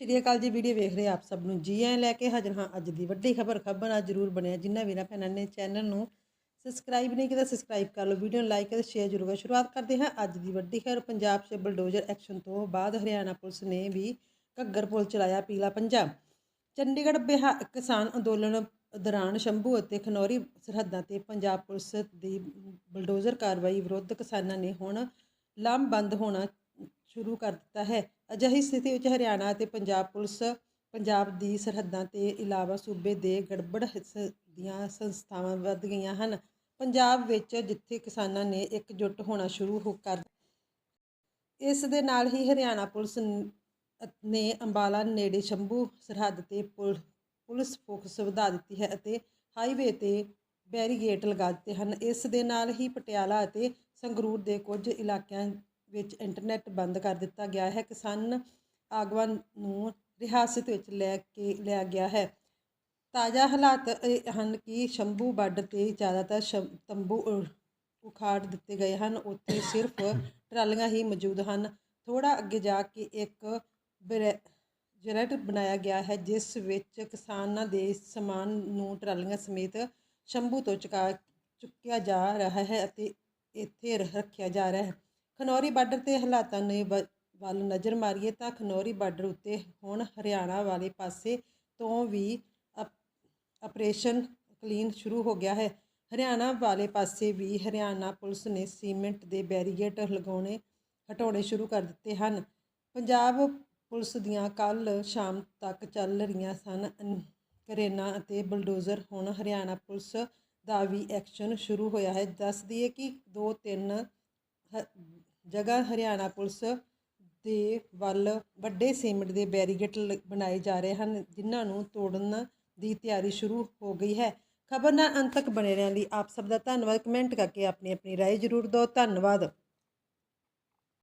ਸ਼੍ਰੀ ਅਕਾਲ ਜੀ, ਵੀਡੀਓ ਵੇਖ ਰਹੇ ਆਪ ਸਭ ਨੂੰ। ਜੀ ਆਇਆਂ ਲੈ ਕੇ ਹਾਜ਼ਰ ਹਾਂ ਅੱਜ ਦੀ ਵੱਡੀ ਖਬਰ। ਖਬਰ ਆ ਜਰੂਰ ਬਣਿਆ। ਜਿੰਨਾ ਵੀਰਾਂ ਭੈਣਾਂ ਨੇ ਚੈਨਲ ਨੂੰ ਸਬਸਕ੍ਰਾਈਬ ਨਹੀਂ ਕੀਤਾ ਸਬਸਕ੍ਰਾਈਬ ਕਰ ਲਓ। ਵੀਡੀਓ ਨੂੰ ਲਾਈਕ ਅਤੇ ਸ਼ੇਅਰ ਜ਼ਰੂਰ ਕਰੋ। ਸ਼ੁਰੂਆਤ ਕਰਦੇ ਹਾਂ ਅੱਜ ਦੀ ਵੱਡੀ ਖਬਰ। ਪੰਜਾਬ 'ਚ ਬਲਡੋਜ਼ਰ ਐਕਸ਼ਨ ਤੋਂ ਬਾਅਦ ਹਰਿਆਣਾ ਪੁਲਿਸ ਨੇ ਵੀ ਘੱਗਰ ਪੁਲ ਚਲਾਇਆ ਪੀਲਾ ਪੰਜਾਬ ਚੰਡੀਗੜ੍ਹ ਬਿਹਾ ਕਿਸਾਨ ਅੰਦੋਲਨ ਦੌਰਾਨ ਸ਼ੰਭੂ ਅਤੇ ਖਨੌਰੀ ਸਰਹੱਦਾਂ ਤੇ ਪੰਜਾਬ ਪੁਲਿਸ ਦੀ ਬਲਡੋਜ਼ਰ ਕਾਰਵਾਈ ਵਿਰੁੱਧ ਕਿਸਾਨਾਂ ਨੇ ਹੁਣ ਲਾਮਬੰਦ ਹੋਣਾ ਸ਼ੁਰੂ ਕਰ ਦਿੱਤਾ ਹੈ। ਅਜਿਹੀ ਸਥਿਤੀ ਵਿੱਚ ਹਰਿਆਣਾ ਅਤੇ ਪੰਜਾਬ ਪੁਲਿਸ ਪੰਜਾਬ ਦੀ ਸਰਹੱਦਾਂ ਤੇ ਇਲਾਵਾ ਸੂਬੇ ਦੇ ਗੜਬੜ ਹਿੱਸੇ ਦੀਆਂ ਸੰਸਥਾਵਾਂ ਵੱਧ ਗਈਆਂ ਹਨ। ਪੰਜਾਬ ਵਿੱਚ ਜਿੱਥੇ ਕਿਸਾਨਾਂ ਨੇ ਇਕਜੁੱਟ ਹੋਣਾ ਸ਼ੁਰੂ ਹੋ ਕਰ ਇਸ ਦੇ ਨਾਲ ਹੀ ਹਰਿਆਣਾ ਪੁਲਿਸ ਨੇ ਅੰਬਾਲਾ, ਨੇੜੇ ਸ਼ੰਭੂ ਸਰਹੱਦ ਤੇ ਪੁਲ- ਪੁਲਿਸ ਫੋਕਸ ਵਧਾ ਦਿੱਤੀ ਹੈ ਅਤੇ ਹਾਈਵੇ ਤੇ ਬੈਰੀਗੇਟ ਲਗਾ ਦਿੱਤੇ ਹਨ। ਇਸ ਦੇ ਨਾਲ ਹੀ ਪਟਿਆਲਾ ਅਤੇ ਸੰਗਰੂਰ ਦੇ ਕੁਝ ਇਲਾਕਿਆਂ ਵਿੱਚ ਇੰਟਰਨੈਟ ਬੰਦ ਕਰ ਦਿੱਤਾ ਗਿਆ ਹੈ। ਕਿਸਾਨ ਆਗੂਆਂ ਨੂੰ ਰਿਹਾਸਤ ਵਿੱਚ ਲੈ ਕੇ, ਲਿਆ ਗਿਆ ਹੈ। ਤਾਜ਼ਾ ਹਾਲਾਤ ਇਹ ਹਨ ਕਿ ਸ਼ੰਭੂ ਬਾਰਡਰ ਤੇ ਜ਼ਿਆਦਾਤਰ ਸ਼ੰ- ਤੰਬੂ ਉਖਾੜ ਦਿੱਤੇ ਗਏ ਹਨ। ਉੱਥੇ ਸਿਰਫ ਟਰਾਲੀਆਂ ਹੀ ਮੌਜੂਦ ਹਨ। ਥੋੜਾ ਅੱਗੇ ਜਾ ਕੇ ਇੱਕ ਬਰੈ- ਜਰੈਟ ਬਣਾਇਆ ਗਿਆ ਹੈ, ਜਿਸ ਵਿੱਚ ਕਿਸਾਨਾਂ ਦੇ ਸਮਾਨ ਨੂੰ ਟਰਾਲੀਆਂ ਸਮੇਤ ਸ਼ੰਭੂ ਤੋਂ ਚੁਕਾ, ਚੁੱਕਿਆ ਜਾ ਰਿਹਾ ਹੈ ਅਤੇ ਇੱਥੇ ਰ- ਰੱਖਿਆ ਜਾ ਰਿਹਾ ਹੈ। ਖਨੌਰੀ ਬਾਰਡਰ ਤੇ ਹਾਲਾਤਾਂ ਨੇ ਵ- ਵੱਲ ਨਜ਼ਰ ਮਾਰੀਏ ਤਾਂ ਖਨੌਰੀ ਬਾਰਡਰ ਉੱਤੇ ਹੁਣ ਹਰਿਆਣਾ ਵਾਲੇ ਪਾਸੇ ਤੋਂ ਵੀ ਅਪ- ਆਪਰੇਸ਼ਨ ਕਲੀਨ ਸ਼ੁਰੂ ਹੋ ਗਿਆ ਹੈ। ਹਰਿਆਣਾ ਵਾਲੇ ਪਾਸੇ ਵੀ ਹਰਿਆਣਾ ਪੁਲਿਸ ਨੇ ਸੀਮੈਂਟ ਦੇ ਬੈਰੀਗੇਟ ਲਗਾਉਣੇ, ਹਟਾਉਣੇ ਸ਼ੁਰੂ ਕਰ ਦਿੱਤੇ ਹਨ। ਪੰਜਾਬ ਪੁਲਿਸ ਦੀਆਂ ਕੱਲ ਸ਼ਾਮ ਤੱਕ ਚੱਲ ਰਹੀਆਂ ਸਨ ਕਰੇਨਾ ਅਤੇ ਬਲਡੋਜ਼ਰ। ਹੁਣ ਹਰਿਆਣਾ ਪੁਲਿਸ ਦਾ ਵੀ ਐਕਸ਼ਨ ਸ਼ੁਰੂ ਹੋਇਆ ਹੈ। ਦੱਸ ਦਈਏ ਕਿ ਦੋ ਤਿੰਨ ਹ- ਜਗ੍ਹਾ ਹਰਿਆਣਾ ਪੁਲਿਸ ਦੇ ਵੱਲ ਵੱਡੇ ਸੀਮਿੰਟ ਦੇ ਬੈਰੀਗੇਟ ਲ- ਬਣਾਏ ਜਾ ਰਹੇ ਹਨ ਜਿਨ੍ਹਾਂ ਨੂੰ ਤੋੜਨ ਦੀ ਤਿਆਰੀ ਸ਼ੁਰੂ ਹੋ ਗਈ ਹੈ ਖਬਰ ਨਾਲ ਅੰਤ ਤੱਕ ਬਣੇ ਰਹਿਣ ਲਈ ਆਪ ਸਭ ਦਾ ਧੰਨਵਾਦ ਕਮੈਂਟ ਕਰਕੇ ਆਪਣੀ ਆਪਣੀ رائے ਜ਼ਰੂਰ ਦਿਓ ਧੰਨਵਾਦ